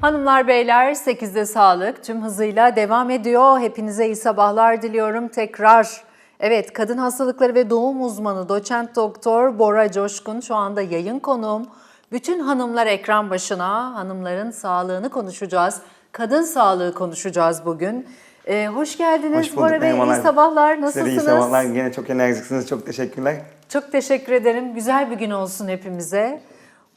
Hanımlar beyler 8'de sağlık tüm hızıyla devam ediyor. Hepinize iyi sabahlar diliyorum tekrar. Evet kadın hastalıkları ve doğum uzmanı doçent doktor Bora Coşkun şu anda yayın konuğum. Bütün hanımlar ekran başına hanımların sağlığını konuşacağız. Kadın sağlığı konuşacağız bugün. Ee, hoş geldiniz Hoş bulduk, Bora Bey. İyi sabahlar. Size Nasılsınız? iyi sabahlar. Yine çok enerjiksiniz. Çok teşekkürler. Çok teşekkür ederim. Güzel bir gün olsun hepimize.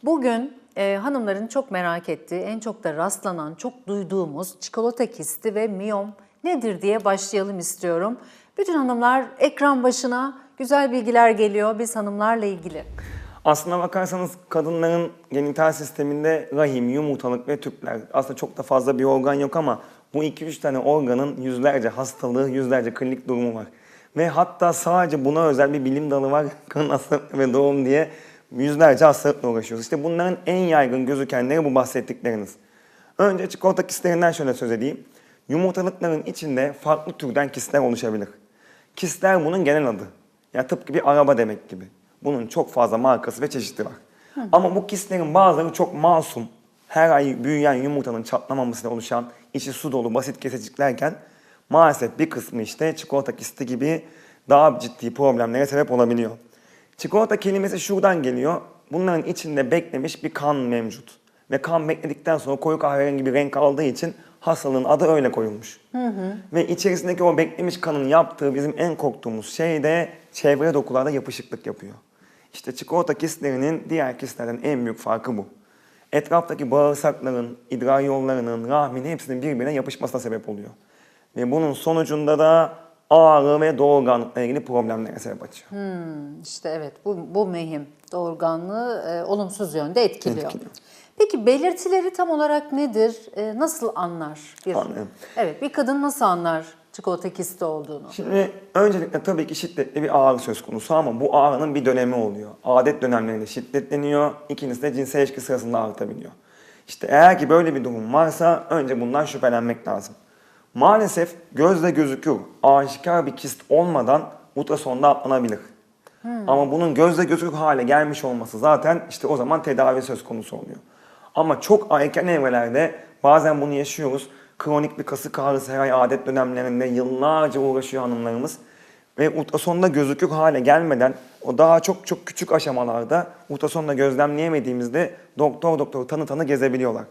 Bugün e, hanımların çok merak ettiği, en çok da rastlanan, çok duyduğumuz çikolata kisti ve miyom nedir diye başlayalım istiyorum. Bütün hanımlar ekran başına güzel bilgiler geliyor biz hanımlarla ilgili. Aslına bakarsanız kadınların genital sisteminde rahim, yumurtalık ve tüpler. Aslında çok da fazla bir organ yok ama bu 2-3 tane organın yüzlerce hastalığı, yüzlerce klinik durumu var. Ve hatta sadece buna özel bir bilim dalı var. Kadın hastalıkları ve doğum diye yüzlerce hastalıkla uğraşıyoruz. İşte bunların en yaygın gözükenleri bu bahsettikleriniz. Önce çikolata kistlerinden şöyle söz edeyim. Yumurtalıkların içinde farklı türden kistler oluşabilir. Kistler bunun genel adı. Ya tıpkı bir araba demek gibi. Bunun çok fazla markası ve çeşidi var. Ama bu kistlerin bazıları çok masum. Her ay büyüyen yumurtanın çatlamamasıyla oluşan içi su dolu basit keseciklerken maalesef bir kısmı işte çikolata kisti gibi daha ciddi problemlere sebep olabiliyor. Çikolata kelimesi şuradan geliyor. Bunların içinde beklemiş bir kan mevcut. Ve kan bekledikten sonra koyu kahverengi bir renk aldığı için hastalığın adı öyle koyulmuş. Ve içerisindeki o beklemiş kanın yaptığı bizim en korktuğumuz şey de çevre dokularda yapışıklık yapıyor. İşte çikolata kistlerinin diğer kistlerden en büyük farkı bu. Etraftaki bağırsakların, idrar yollarının, rahmin hepsinin birbirine yapışmasına sebep oluyor. Ve bunun sonucunda da ağrı ve doğurganlıkla ilgili problemlere sebep açıyor. İşte evet bu, bu mühim. Doğurganlığı e, olumsuz yönde etkiliyor. Etkiliyor. Peki belirtileri tam olarak nedir? E, nasıl anlar? Bir, Anlıyorum. Evet bir kadın nasıl anlar çikolata kisti olduğunu? Şimdi öncelikle tabii ki şiddetli bir ağrı söz konusu ama bu ağrının bir dönemi oluyor. Adet dönemlerinde şiddetleniyor, ikincisi de cinsel ilişki sırasında artabiliyor. İşte eğer ki böyle bir durum varsa önce bundan şüphelenmek lazım. Maalesef gözle gözükür, aşikar bir kist olmadan ultrasonda atlanabilir. Ama bunun gözle gözükür hale gelmiş olması zaten işte o zaman tedavi söz konusu oluyor. Ama çok erken evrelerde bazen bunu yaşıyoruz. Kronik bir kasık ağrısı her ay adet dönemlerinde yıllarca uğraşıyor hanımlarımız. Ve ultrasonda gözükür hale gelmeden o daha çok çok küçük aşamalarda ultrasonda gözlemleyemediğimizde doktor doktor tanı tanı gezebiliyorlar.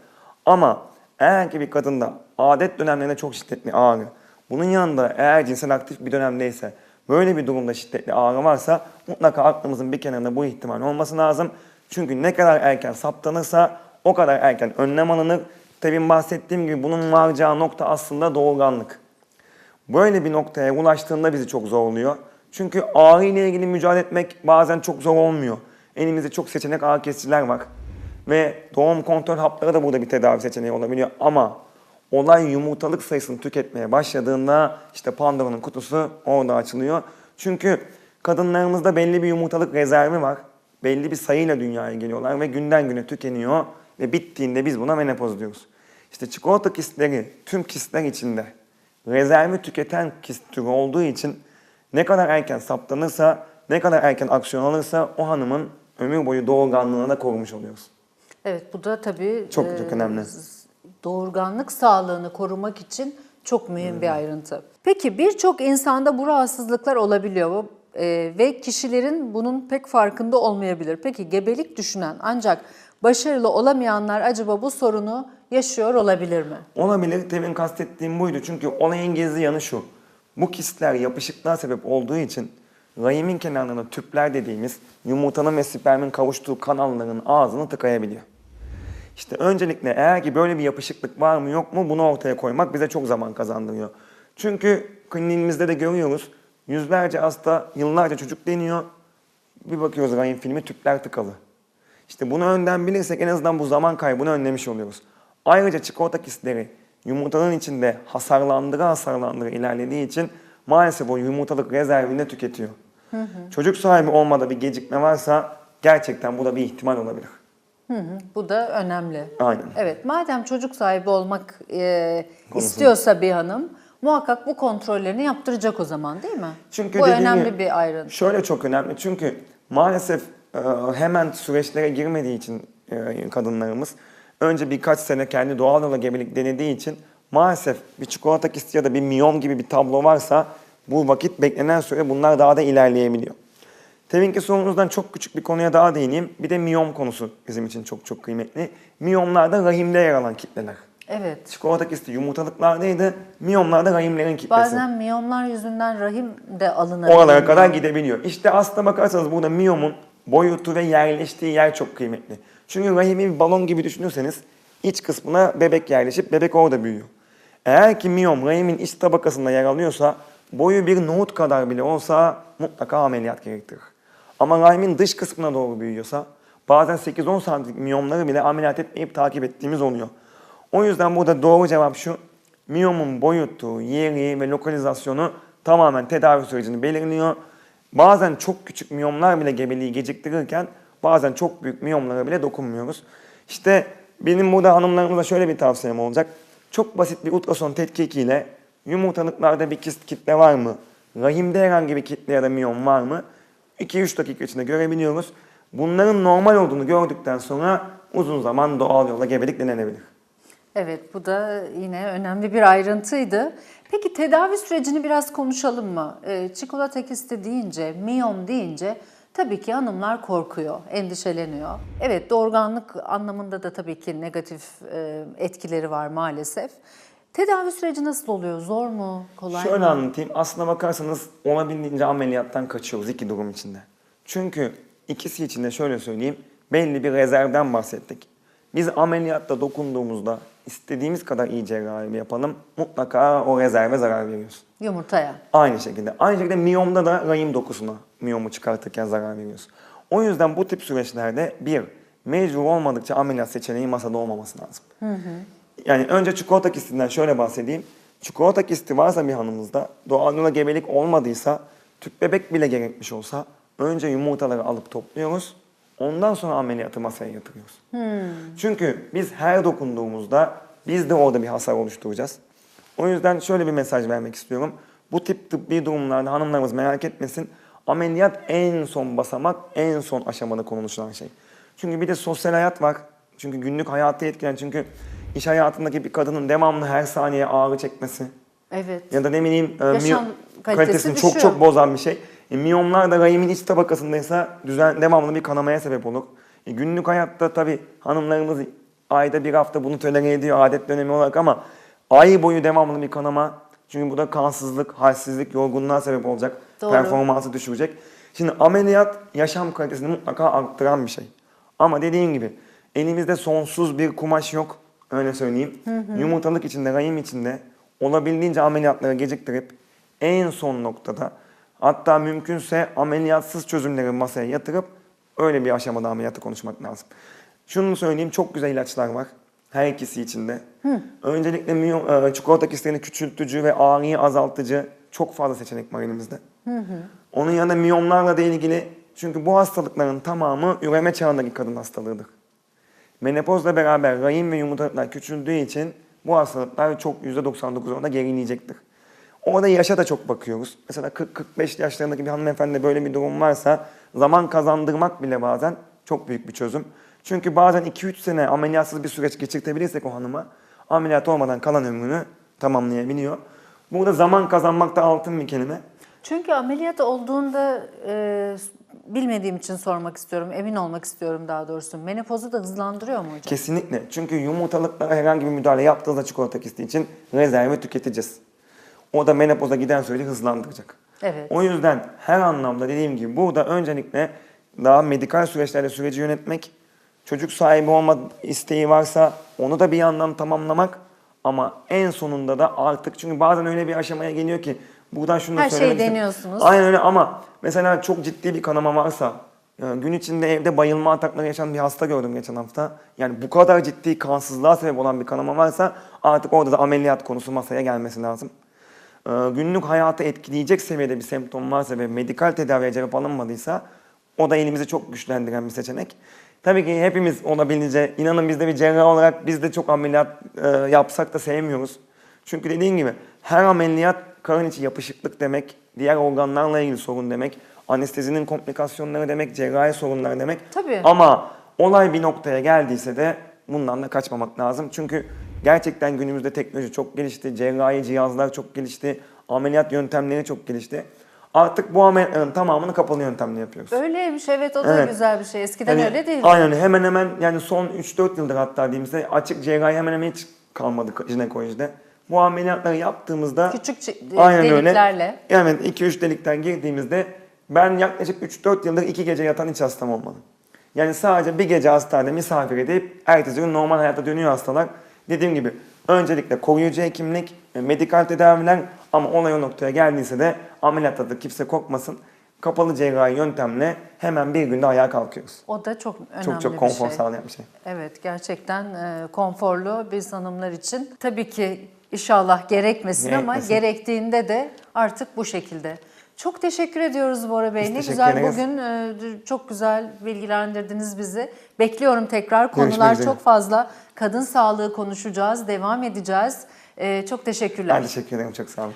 Ama eğer ki bir kadında adet dönemlerinde çok şiddetli ağrı, bunun yanında eğer cinsel aktif bir dönemdeyse böyle bir durumda şiddetli ağrı varsa mutlaka aklımızın bir kenarında bu ihtimal olması lazım. Çünkü ne kadar erken saptanırsa o kadar erken önlem alınır. Tabii bahsettiğim gibi bunun varacağı nokta aslında doğurganlık. Böyle bir noktaya ulaştığında bizi çok zorluyor. Çünkü ağrı ile ilgili mücadele etmek bazen çok zor olmuyor. Elimizde çok seçenek ağrı kesiciler var. Ve doğum kontrol hapları da burada bir tedavi seçeneği olabiliyor. Ama olay yumurtalık sayısını tüketmeye başladığında işte Pandora'nın kutusu orada açılıyor. Çünkü kadınlarımızda belli bir yumurtalık rezervi var. Belli bir sayıyla dünyaya geliyorlar ve günden güne tükeniyor. Ve bittiğinde biz buna menopoz diyoruz. İşte çikolata kistleri tüm kistler içinde rezervi tüketen kist türü olduğu için ne kadar erken saptanırsa, ne kadar erken aksiyon alırsa o hanımın ömür boyu doğurganlığını da korumuş oluyoruz. Evet bu da tabii Çok e, çok önemli. doğurganlık sağlığını korumak için çok mühim bir ayrıntı. Peki birçok insanda bu rahatsızlıklar olabiliyor e, ve kişilerin bunun pek farkında olmayabilir. Peki gebelik düşünen ancak başarılı olamayanlar acaba bu sorunu yaşıyor olabilir mi? Olabilir, demin kastettiğim buydu. Çünkü olayın gizli yanı şu. Bu kistler yapışıklığa sebep olduğu için rahimin kenarlarında tüpler dediğimiz yumurtanın ve spermin kavuştuğu kanalların ağzını tıkayabiliyor. İşte öncelikle eğer ki böyle bir yapışıklık var mı yok mu bunu ortaya koymak bize çok zaman kazandırıyor. Çünkü kliniğimizde de görüyoruz yüzlerce hasta yıllarca çocuk deniyor. Bir bakıyoruz rahim filmi tüpler tıkalı. İşte bunu önden bilirsek en azından bu zaman kaybını önlemiş oluyoruz. Ayrıca çikolata kistleri yumurtanın içinde hasarlandıra hasarlandıra ilerlediği için maalesef o yumurtalık rezervini de tüketiyor. Çocuk sahibi olmada bir gecikme varsa gerçekten bu da bir ihtimal olabilir. Bu da önemli. Aynen. Evet, madem çocuk sahibi olmak e, istiyorsa bir hanım muhakkak bu kontrollerini yaptıracak o zaman değil mi? Çünkü bu önemli gibi- bir ayrıntı. Şöyle çok önemli çünkü maalesef e, hemen süreçlere girmediği için e, kadınlarımız önce birkaç sene kendi doğal yola gebelik denediği için maalesef bir çikolata kisti ya da bir miyom gibi bir tablo varsa bu vakit beklenen süre bunlar daha da ilerleyebiliyor. Teminki sorunuzdan çok küçük bir konuya daha değineyim. Bir de miyom konusu bizim için çok çok kıymetli. Miyomlar da rahimde yer alan kitleler. Evet. Çikolata kisti yumurtalıklardaydı. Miyomlar da rahimlerin kitlesi. Bazen miyomlar yüzünden rahim de alınabiliyor. Oralara kadar gidebiliyor. İşte aslına bakarsanız burada miyomun boyutu ve yerleştiği yer çok kıymetli. Çünkü rahimi bir balon gibi düşünürseniz iç kısmına bebek yerleşip bebek orada büyüyor. Eğer ki miyom rahimin iç tabakasında yer alıyorsa boyu bir nohut kadar bile olsa mutlaka ameliyat gerektirir. Ama rahimin dış kısmına doğru büyüyorsa bazen 8-10 santimlik miyomları bile ameliyat etmeyip takip ettiğimiz oluyor. O yüzden burada doğru cevap şu. Miyomun boyutu, yeri ve lokalizasyonu tamamen tedavi sürecini belirliyor. Bazen çok küçük miyomlar bile gebeliği geciktirirken bazen çok büyük miyomlara bile dokunmuyoruz. İşte benim burada hanımlarımıza şöyle bir tavsiyem olacak. Çok basit bir ultrason tetkikiyle yumurtalıklarda bir kist kitle var mı? Rahimde herhangi bir kitle ya da miyom var mı? 2-3 dakika içinde görebiliyoruz. Bunların normal olduğunu gördükten sonra uzun zaman doğal yolla gebelik denenebilir. Evet bu da yine önemli bir ayrıntıydı. Peki tedavi sürecini biraz konuşalım mı? Ee, çikolata kisti deyince, miyom deyince tabii ki hanımlar korkuyor, endişeleniyor. Evet doğurganlık anlamında da tabii ki negatif e, etkileri var maalesef. Tedavi süreci nasıl oluyor? Zor mu? Kolay Şöyle mı? anlatayım. Aslına bakarsanız olabildiğince ameliyattan kaçıyoruz iki durum içinde. Çünkü ikisi için de şöyle söyleyeyim. Belli bir rezervden bahsettik. Biz ameliyatta dokunduğumuzda istediğimiz kadar iyi cerrahi yapalım mutlaka o rezerve zarar veriyoruz. Yumurtaya. Aynı şekilde. Aynı şekilde miyomda da rahim dokusuna miyomu çıkartırken zarar veriyoruz. O yüzden bu tip süreçlerde bir, mecbur olmadıkça ameliyat seçeneği masada olmaması lazım. Yani önce çikolata kistinden şöyle bahsedeyim. Çikolata kisti varsa bir hanımızda, doğal yola gebelik olmadıysa, tüp bebek bile gerekmiş olsa önce yumurtaları alıp topluyoruz. Ondan sonra ameliyatı masaya yatırıyoruz. Çünkü biz her dokunduğumuzda biz de orada bir hasar oluşturacağız. O yüzden şöyle bir mesaj vermek istiyorum. Bu tip tıbbi durumlarda hanımlarımız merak etmesin. Ameliyat en son basamak, en son aşamada konuşulan şey. Çünkü bir de sosyal hayat var. Çünkü günlük hayatı etkilen. Çünkü iş hayatındaki bir kadının devamlı her saniye ağrı çekmesi Evet. ya da ne bileyim e, Yaşam kalitesi kalitesini çok düşüyor. çok bozan bir şey. E, miyomlar da rahimin iç tabakasındaysa düzen, devamlı bir kanamaya sebep olur. E, günlük hayatta tabii hanımlarımız ayda bir hafta bunu tolere ediyor adet dönemi olarak ama ay boyu devamlı bir kanama. Çünkü bu da kansızlık, halsizlik, yorgunluğa sebep olacak. Doğru. Performansı düşürecek. Şimdi ameliyat yaşam kalitesini mutlaka arttıran bir şey. Ama dediğim gibi elimizde sonsuz bir kumaş yok. Öyle söyleyeyim. Yumurtalık içinde, rahim içinde olabildiğince ameliyatları geciktirip en son noktada hatta mümkünse ameliyatsız çözümleri masaya yatırıp öyle bir aşamada ameliyatı konuşmak lazım. Şunu söyleyeyim çok güzel ilaçlar var. Her ikisi içinde. Öncelikle miyo- e, çikolata kistlerini küçültücü ve ağrıyı azaltıcı çok fazla seçenek var elimizde. Onun yanında miyomlarla da ilgili çünkü bu hastalıkların tamamı üreme çağındaki kadın hastalığıdır. Menopozla beraber rahim ve yumurtalıklar küçüldüğü için bu hastalıklar çok %99 oranda gerileyecektir. Orada yaşa da çok bakıyoruz. Mesela 40-45 yaşlarındaki bir hanımefendi böyle bir durum varsa zaman kazandırmak bile bazen çok büyük bir çözüm. Çünkü bazen 2-3 sene ameliyatsız bir süreç geçirtebilirsek o hanıma ameliyat olmadan kalan ömrünü tamamlayabiliyor. Burada zaman kazanmak da altın bir kelime. Çünkü ameliyat olduğunda e, bilmediğim için sormak istiyorum, emin olmak istiyorum daha doğrusu. Menopozu da hızlandırıyor mu hocam? Kesinlikle. Çünkü yumurtalıklara herhangi bir müdahale yaptığınızda çikolata kisti için rezerve tüketeceğiz. O da menopoza giden süreci hızlandıracak. Evet. O yüzden her anlamda dediğim gibi burada öncelikle daha medikal süreçlerde süreci yönetmek, çocuk sahibi olma isteği varsa onu da bir yandan tamamlamak ama en sonunda da artık çünkü bazen öyle bir aşamaya geliyor ki buradan şunu da Her şeyi söylemek istiyorum. deniyorsunuz. Aynen öyle ama mesela çok ciddi bir kanama varsa yani gün içinde evde bayılma atakları yaşayan bir hasta gördüm geçen hafta. Yani bu kadar ciddi kansızlığa sebep olan bir kanama varsa artık orada da ameliyat konusu masaya gelmesi lazım. Ee, günlük hayatı etkileyecek seviyede bir semptom varsa ve medikal tedaviye cevap alınmadıysa o da elimizi çok güçlendiren bir seçenek. Tabii ki hepimiz olabildiğince, inanın biz de bir cerrah olarak biz de çok ameliyat e, yapsak da sevmiyoruz. Çünkü dediğim gibi her ameliyat karın içi yapışıklık demek, diğer organlarla ilgili sorun demek, anestezinin komplikasyonları demek, cerrahi sorunlar demek. Tabii. Ama olay bir noktaya geldiyse de bundan da kaçmamak lazım. Çünkü gerçekten günümüzde teknoloji çok gelişti, cerrahi cihazlar çok gelişti, ameliyat yöntemleri çok gelişti. Artık bu ameliyatların tamamını kapalı yöntemle yapıyoruz. Öyleymiş evet o da Evet. güzel bir şey. Eskiden Yani öyle değildi. Aynen hemen hemen yani son 3-4 yıldır hatta diyeyimse açık cerrahi hemen hemen hiç kalmadı jinekolojide. Bu ameliyatları yaptığımızda Küçük çi- aynen deliklerle. öyle. Evet 2-3 delikten girdiğimizde ben yaklaşık 3-4 yıldır 2 gece yatan hiç hastam olmadı. Yani sadece bir gece hastanede misafir edip ertesi gün normal hayata dönüyor hastalar. Dediğim gibi öncelikle koruyucu hekimlik, e, medikal tedaviler ama olay o noktaya geldiyse de ameliyatta da kimse korkmasın. Kapalı cerrahi yöntemle hemen bir günde ayağa kalkıyoruz. O da çok önemli Çok çok bir konfor şey. sağlayan bir şey. Evet gerçekten e, konforlu biz hanımlar için. Tabii ki inşallah gerekmesin ama Gerekmesin. gerektiğinde de artık bu şekilde. Çok teşekkür ediyoruz Bora Bey. Biz ne güzel ederiz. bugün e, çok güzel bilgilendirdiniz bizi. Bekliyorum tekrar. Görüşmek Konular üzere. çok fazla. Kadın sağlığı konuşacağız, devam edeceğiz. E, çok teşekkürler. Ben teşekkür ederim çok sağ olun.